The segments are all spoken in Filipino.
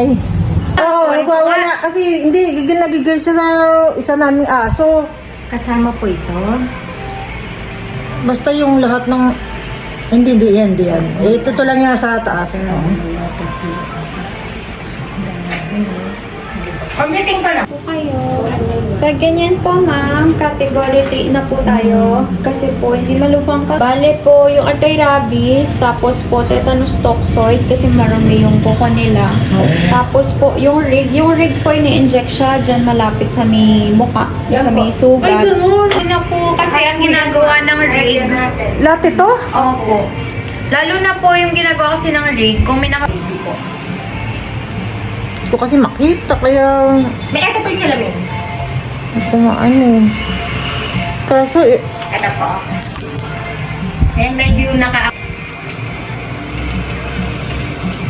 bahay. Oo, oh, wala. Kasi hindi, gigil na gigil siya sa isa naming aso. Kasama po ito. Basta yung lahat ng... Hindi, hindi yan, hindi yan. Eh, ito to lang yung sa taas. Commuting ka lang. po kayo. Pag ganyan po ma'am, category 3 na po tayo. Kasi po, hindi malubhang ka. Bale po, yung anti-rabies, tapos po tetanus toxoid kasi marami yung kuko nila. Tapos po, yung rig, yung rig po ini-inject siya dyan malapit sa may muka, sa may sugat. Ay, ganun. Ano po, kasi ang ginagawa ng rig, Lahat ito? Opo. Lalo na po yung ginagawa kasi ng rig, kung may naka... po. Ito kasi makita, kaya... May ito po yung salamin. Ito nga ano. Kaso, eh, Ito po. Eh, medyo naka...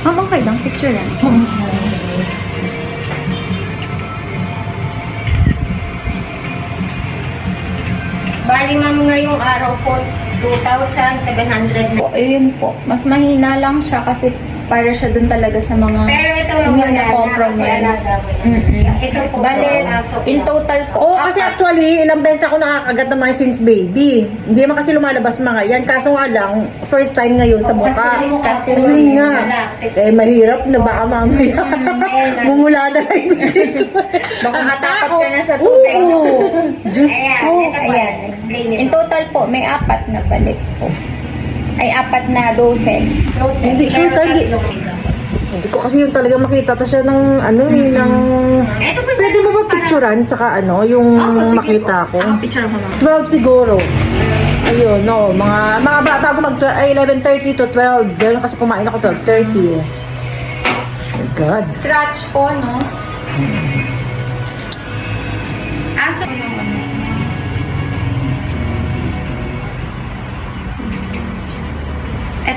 Ma'am, okay lang, picture lang. Bali, ma'am, ngayong araw po, 2,700 na. Po, ayun po. Mas mahina lang siya kasi para siya dun talaga sa mga Pero ito lang Yung wala na, compromise. kasi alaga mo na. Mm-mm. Ito po, Bale, in na. total po. Oo, kasi actually, ilang beses na ako nakakagat ng mga since baby. Hindi naman kasi lumalabas mga yan. Kaso nga lang, first time ngayon sa mukha. Sa kasi Ayun nga. Eh, mahirap na baka mamaya. Bumula na lang yung bibig ko. Baka matakot ka na sa tubig. Oo. Diyos Ayan, ko. ito po yan. Explain In total po, may apat na balik po. Ay, apat na doses. Hindi, sure tayo. Hindi ko kasi yung talaga makita ta siya ng ano eh, ng... Ito po Pwede mo ba picturean tsaka ano, yung makita ko? Ang picture ko ma'am. 12 siguro. Ayun, no, mga mga ba, bago mag ay 11:30 to 12. Ganun kasi kumain ako 12:30. eh. Oh my God. Scratch po, no? Aso.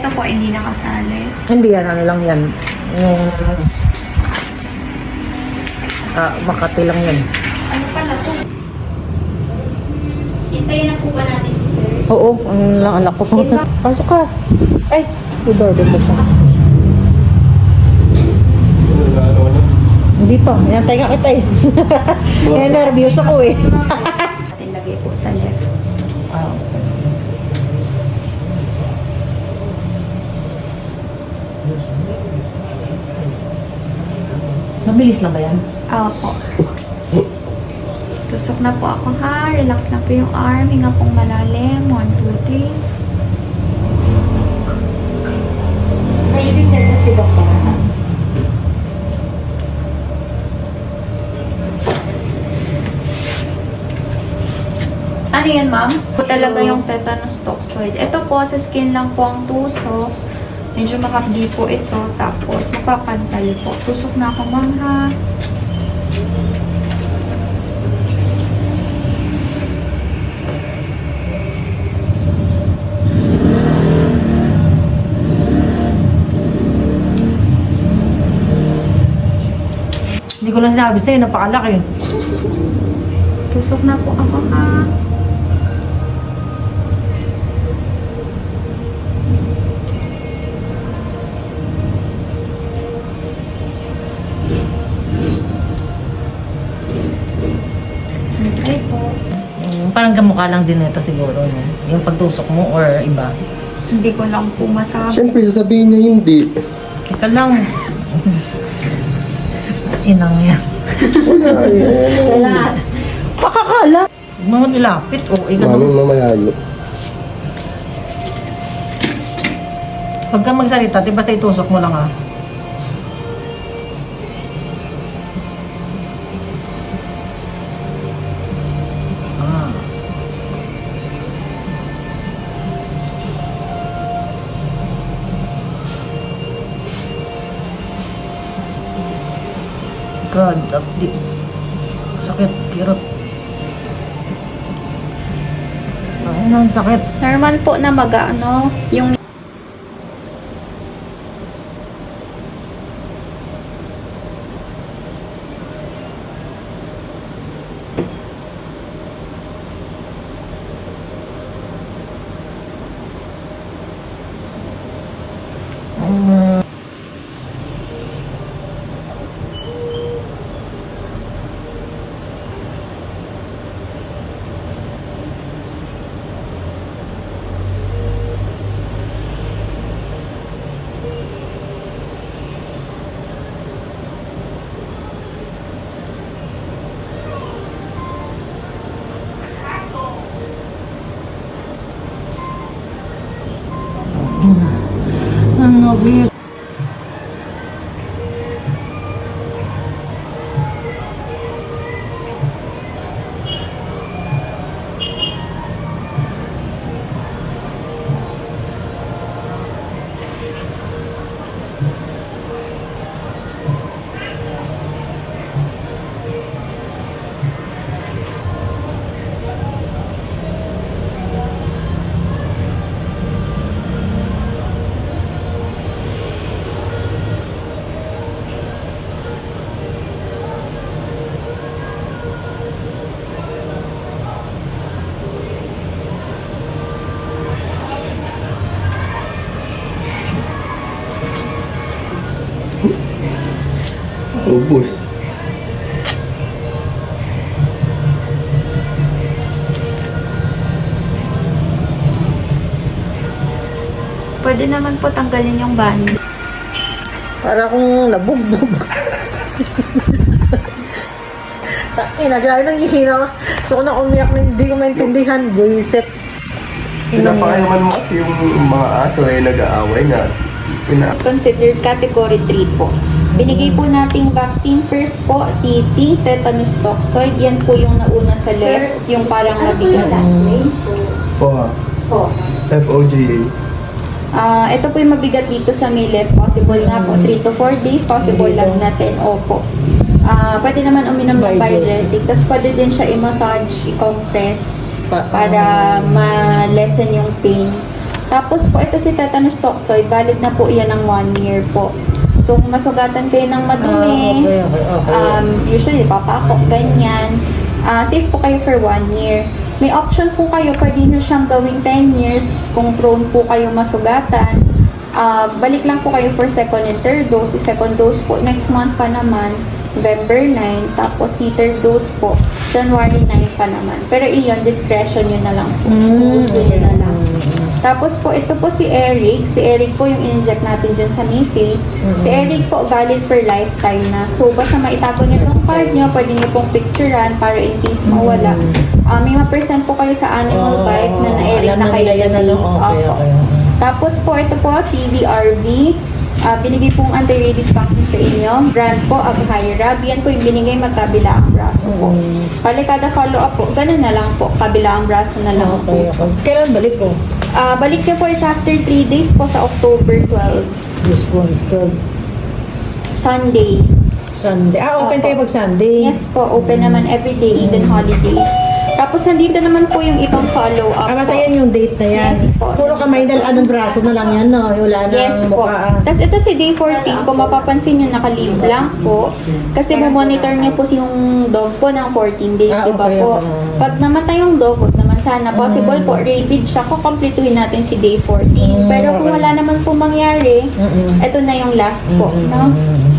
Ito po, hindi nakasali. Hindi yan, ano lang yan. Yung... Ah, Makati lang yan. Ano pala to? Hintayin na po ba natin si sir? Oo, ang lang anak ko. Diba? Pasok ka. Ay, i-doorbell mo siya. Hindi pa. Inantay nga kita eh. Nervous ako eh. Natin lagay po sa left. Ah, Mabilis lang ba yan? Opo. Tusok na po ako ha. Relax lang po yung arm. Hinga pong malalim. 1, 2, 3. May reset na si Doktor. Ano yan, ma'am? Po talaga yung tetanus toxoid. Ito po, sa skin lang po ang tusok. Medyo makapdi po ito. Tapos, mapapantal po. Tusok na ako, ma'am, ha? Hindi ko lang sinabi sa'yo, napakalaki. Tusok na po ako, ha? Parang kamukha lang din ito siguro, no? Yung pagtusok mo or iba. Hindi ko lang po masabi. Siyempre, sasabihin niya hindi. Teka lang. Inang yan. Wala eh. Wala. Pakakala. Huwag mo nilapit. O, oh, ikaw. Mami mamayayo. Huwag kang magsalita. Di basta itusok mo lang. Ah. God, abdi. Sakit, kirot. Ano sakit? Normal po na mag ano, yung ubus. Pwede naman po tanggalin yung band. Para kung nabugbog. Ina, grabe nang hihina. So, kung nang umiyak na hindi ko maintindihan, buisit. Pinapakayaman mo kasi yung mga aso ay nag-aaway na. Ina is considered category 3 po. Binigay po nating vaccine first po, TT, tetanus toxoid. Yan po yung nauna sa left, yung parang mabigat. FOA. Po. F-O-J-A. Ah, ito po yung mabigat dito sa may left. Possible nga po 3 to 4 days, possible lang na 10. Opo. Ah, pwede naman uminom ng. Biogesic. Tapos pwede din siya i-massage, i-compress Pa- para ma-lessen yung pain. Tapos po, ito si tetanus toxoid. Valid na po iyan ng 1 year po. So, kung masugatan kayo ng madumi, Ah, okay, okay, okay. um, usually papakok, ganyan. Ah, safe po kayo for 1 year. May option po kayo, pwede nyo siyang gawing 10 years kung prone po kayo masugatan. Ah, balik lang po kayo for second and third dose. Second dose po next month pa naman, November 9. Tapos si third dose po, January 9 pa naman. Pero iyon, discretion yun na lang po. Gusto nyo na lang. Tapos po, ito po si Eric. Si Eric po yung in-inject natin dyan sa main face. Si Eric po, valid for lifetime na. So, basta maitago niyo yung card niyo, pwede niyo pong picturean para in case mawala. Ah, may ma-present po kayo sa animal Oo, bite na na-Eric alam na na kayo nila yan, ano? Okay, okay, okay. Tapos po, ito po, TVRV. Ah, binigay pong anti-rabies vaccine sa inyo. Brand po, Aghayra. Yan po yung binigay magkabila ang braso po. Bali, kada follow-up po, ganun na lang po. Kabila ang braso na lang ang Okay, puso. okay. Kailan balik ko? Ah, balik niyo po is after 3 days po sa October 12, Response to Sunday. Sunday. Ah, open Opo. kayo pag Sunday? Yes po, open naman every day, even holidays. Tapos nandito naman po yung ibang follow-up Ah, basta po. yan yung date na yan. Yes po. Puro kamay na anong braso na lang yan, no? Wala na Yes po. mukha. ah. Tapos ito si day 14, kung mapapansin nyo, naka-leave blank po. Kasi monitor niyo po si yung dog po ng 14 days, Ah, di ba okay, po? okay. Pag namatay yung dog, huwag naman sana. Possible po, rabid siya, kukompletuhin natin si day 14. Pero kung wala naman po mangyari, ito na yung last po. No?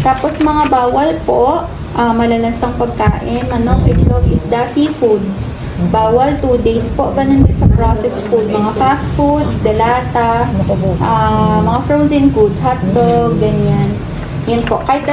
Tapos mga bawal po, ah, malalansang pagkain, manok, itlog, isda, seafoods. Bawal 2 days po. Ganun din sa processed food. Mga fast food, delata, ah, mga frozen goods, hotdog, ganyan. Yan po. Kahit